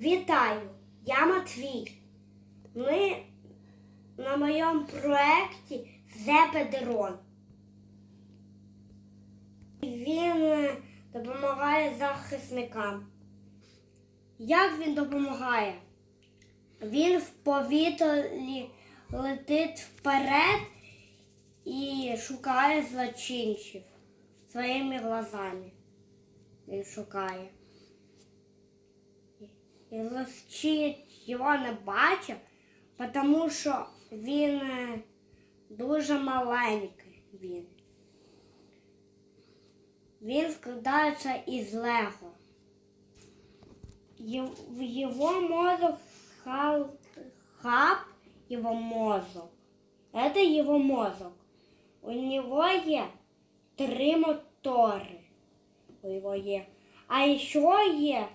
Вітаю, я Матвій. Ми на моєму проєкті Зепедрон. Він е, допомагає захисникам. Як він допомагає? Він в повітрі летить вперед і шукає злочинців своїми глазами. Він шукає. І злочинець його не бачив, тому що він е, дуже маленький. Він. Він складається із лего. В мозг хал- хаб, его мозг. Это его мозг. У него є три мотори. У его є. А ще є,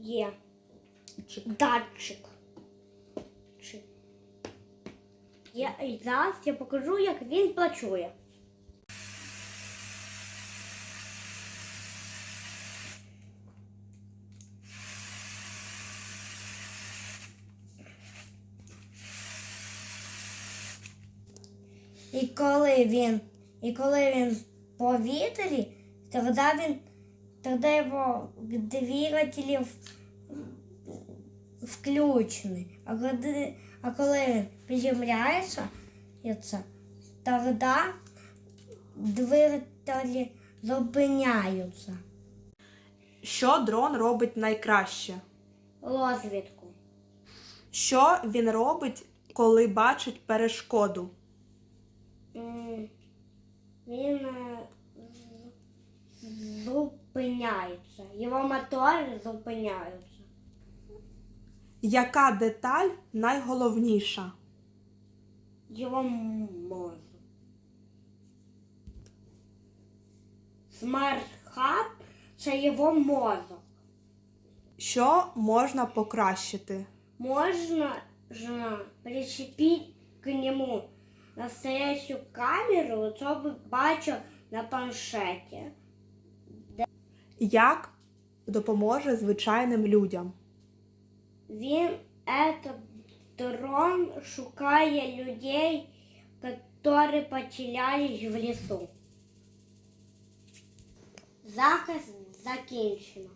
є датчик. Я, і зараз я покажу, як він працює. І коли він, і коли він в повітрі, тоді він, тоді його двигателі в- включені. А коли, а він приземляється, і двигателі зупиняються. Що дрон робить найкраще? Розвідку. Що він робить, коли бачить перешкоду? Він е, з- зупиняється. Його мотори зупиняються. Яка деталь найголовніша? Його мозок. Смарт-хаб це його мозок. Що можна покращити? Можно же причепить к нему настоящую камеру, чтобы бачив на планшеті. Як допоможе звичайним людям? Він этот дрон шукає людей, які потерялись в лісу. Захист закінчено.